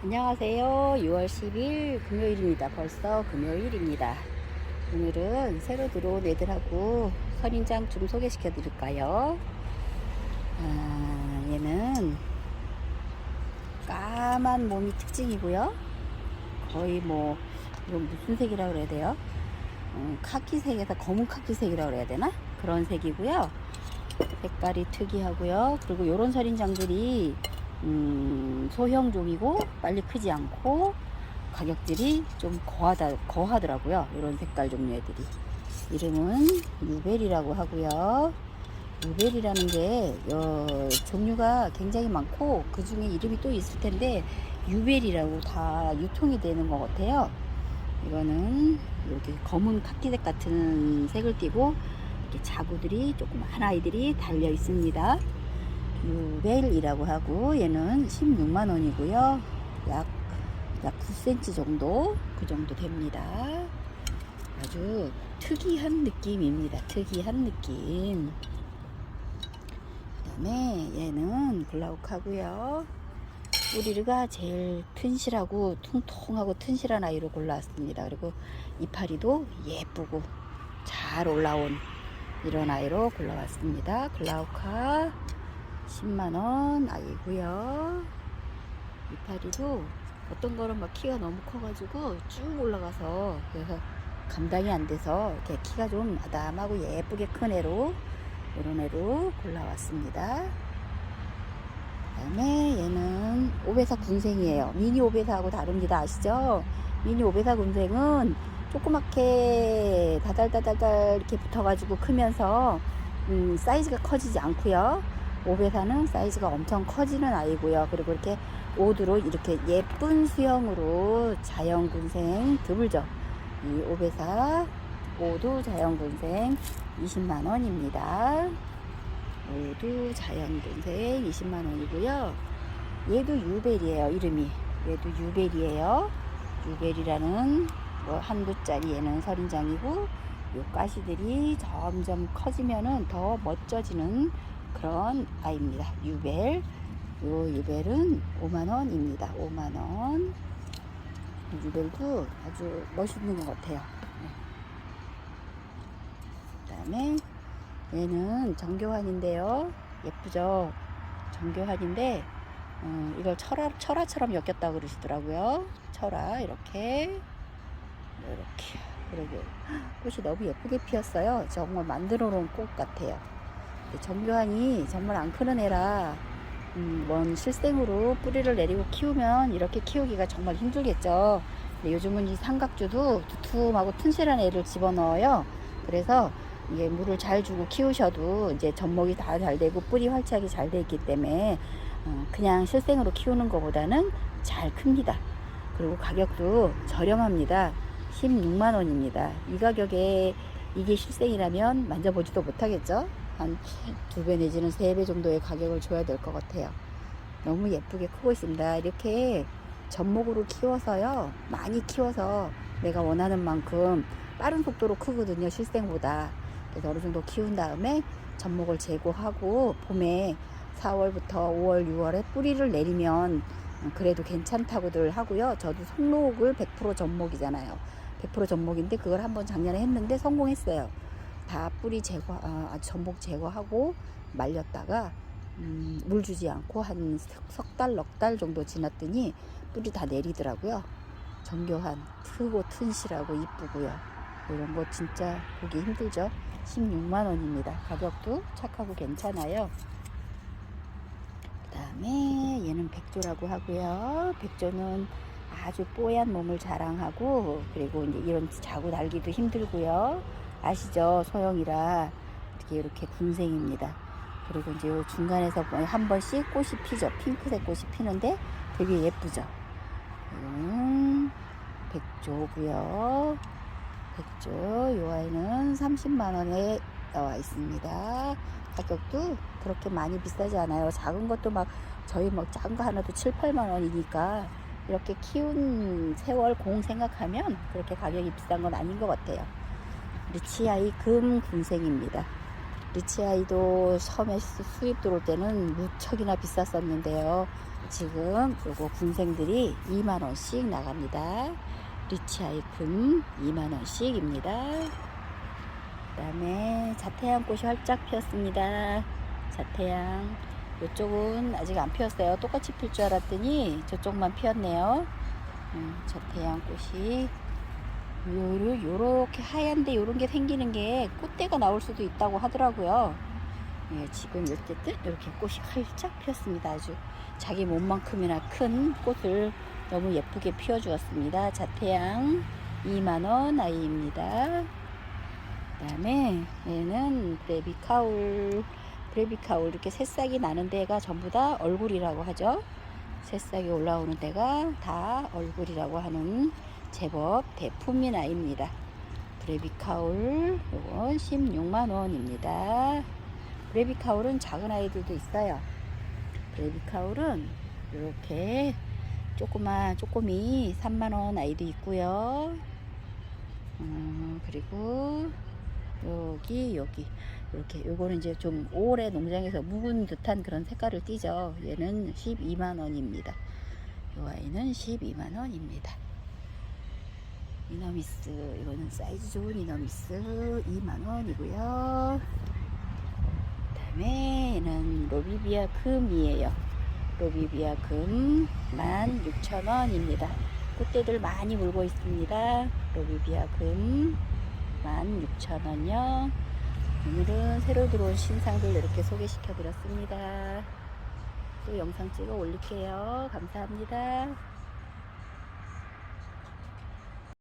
안녕하세요. 6월 10일 금요일입니다. 벌써 금요일입니다. 오늘은 새로 들어온 애들하고 선인장 좀 소개시켜 드릴까요? 아, 얘는 까만 몸이 특징이고요. 거의 뭐, 이건 무슨 색이라고 그래야 돼요? 음, 카키색에서 검은 카키색이라고 그래야 되나? 그런 색이고요. 색깔이 특이하고요. 그리고 요런 선인장들이 음, 소형종이고 빨리 크지 않고 가격들이 좀 거하다, 거하더라고요. 이런 색깔 종류 애들이. 이름은 유벨이라고 하고요. 유벨이라는 게 어, 종류가 굉장히 많고 그 중에 이름이 또 있을 텐데 유벨이라고 다 유통이 되는 것 같아요. 이거는 이렇게 검은 카키색 같은 색을 띠고 이렇게 자구들이 조그만 아이들이 달려 있습니다. 유벨이라고 하고 얘는 16만 원이고요. 약, 약 9cm 정도 그 정도 됩니다. 아주 특이한 느낌입니다. 특이한 느낌. 그 다음에 얘는 블라우크하고요. 뿌리가 제일 튼실하고 통통하고 튼실한 아이로 골라왔습니다. 그리고 이파리도 예쁘고 잘 올라온 이런 아이로 골라왔습니다. 글라우카 10만원 아이고요. 이파리도 어떤 거는 막 키가 너무 커가지고 쭉 올라가서 그래서 감당이 안 돼서 이렇게 키가 좀 아담하고 예쁘게 큰 애로 이런 애로 골라왔습니다. 그 다음에 얘는 오베사 군생이에요. 미니 오베사하고 다릅니다. 아시죠? 미니 오베사 군생은 조그맣게 다달다달달 이렇게 붙어가지고 크면서 음, 사이즈가 커지지 않고요 오베사는 사이즈가 엄청 커지는 아이고요. 그리고 이렇게 오드로 이렇게 예쁜 수영으로 자연군생 드물죠. 이 오베사 오두 자연군생 20만 원입니다. 오두 자연군생 20만 원이고요. 얘도 유벨이에요. 이름이 얘도 유벨이에요. 유벨이라는 뭐 한두짜리 얘는 설인장이고 요 가시들이 점점 커지면은 더 멋져지는 그런 아이입니다. 유벨. 요 유벨은 5만원입니다. 5만원. 유벨도 아주 멋있는 것 같아요. 그 다음에 얘는 정교환인데요. 예쁘죠? 정교환인데, 어, 이걸 철화, 철화처럼 엮였다고 그러시더라고요. 철화, 이렇게. 이렇게. 그리고 꽃이 너무 예쁘게 피었어요. 정말 만들어 놓은 꽃 같아요. 정교환이 정말 안 크는 애라 음, 먼 실생으로 뿌리를 내리고 키우면 이렇게 키우기가 정말 힘들겠죠. 근데 요즘은 이 삼각주도 두툼하고 튼실한 애를 집어넣어요. 그래서 이게 물을 잘 주고 키우셔도 이제 젖먹이 다 잘 되고 뿌리 활착이 잘 돼 있기 때문에 어, 그냥 실생으로 키우는 것보다는 잘 큽니다. 그리고 가격도 저렴합니다. 16만 원입니다. 이 가격에 이게 실생이라면 만져보지도 못하겠죠? 한 두 배 내지는 세 배 정도의 가격을 줘야 될 것 같아요. 너무 예쁘게 크고 있습니다. 이렇게 젖목으로 키워서요. 많이 키워서 내가 원하는 만큼 빠른 속도로 크거든요. 실생보다. 그래서 어느 정도 키운 다음에 젖목을 제거하고 봄에 4월부터 5월, 6월에 뿌리를 내리면 그래도 괜찮다고들 하고요. 저도 송록을 100% 젖목이잖아요. 100% 젖목인데 그걸 한번 작년에 했는데 성공했어요. 다 뿌리 제거, 아, 전복 제거하고 말렸다가 음, 물 주지 않고 한 석 달, 넉 달 정도 지났더니 뿌리 다 내리더라고요. 정교한, 크고 튼실하고 이쁘고요. 이런 거 진짜 보기 힘들죠. 16만 원입니다. 가격도 착하고 괜찮아요. 그 다음에 얘는 백조라고 하고요. 백조는 아주 뽀얀 몸을 자랑하고 그리고 이제 이런 자고 달기도 힘들고요. 아시죠? 소형이라 이렇게 이렇게 군생입니다. 그리고 이제 요 중간에서 한 번씩 꽃이 피죠. 핑크색 꽃이 피는데 되게 예쁘죠. 이거는 백조고요. 백조 요 아이는 30만 원에 나와 있습니다. 가격도 그렇게 많이 비싸지 않아요. 작은 것도 막 저희 뭐 작은 거 하나도 7, 8만 원이니까 이렇게 키운 세월 공 생각하면 그렇게 가격이 비싼 건 아닌 것 같아요. 리치아이 금 군생입니다. 리치아이도 수- 수입 들어올 때는 무척이나 비쌌었는데요. 지금 요거 군생들이 2만 원씩 나갑니다. 리치아이 금 2만 원씩입니다. 그 다음에 자태양 꽃이 활짝 피었습니다. 자태양 이쪽은 아직 안 피었어요. 똑같이 필 줄 알았더니 저쪽만 피었네요. 음, 자태양 꽃이 요르, 요렇게 하얀데 요런 게 생기는 게 꽃대가 나올 수도 있다고 하더라고요. 예, 지금 어쨌든 이렇게 꽃이 활짝 피었습니다. 아주 자기 몸만큼이나 큰 꽃을 너무 예쁘게 피워주었습니다. 자태양 2만원 아이입니다. 그 다음에 얘는 브레비카울 브레비카울 이렇게 새싹이 나는 데가 전부 다 얼굴이라고 하죠. 새싹이 올라오는 데가 다 얼굴이라고 하는 제법 대품인 아이입니다. 브레비카울 요건 16만 원입니다. 브레비카울은 작은 아이들도 있어요. 브레비카울은 이렇게 조그만 쪼꼬미 3만 원 아이도 있고요. 음, 그리고 여기 여기 이렇게 요거는 이제 좀 오래 농장에서 묵은 듯한 그런 색깔을 띠죠. 얘는 12만 원입니다. 요 아이는 12만 원입니다. 이너미스 이거는 사이즈 좋은 이너미스 2만 원이고요. 그 다음에 얘는 로비비아 금이에요. 로비비아 금 16,000원입니다. 꽃대들 많이 물고 있습니다. 로비비아 금 16,000원이요. 오늘은 새로 들어온 신상들 이렇게 소개시켜 드렸습니다. 또 영상 찍어 올릴게요. 감사합니다.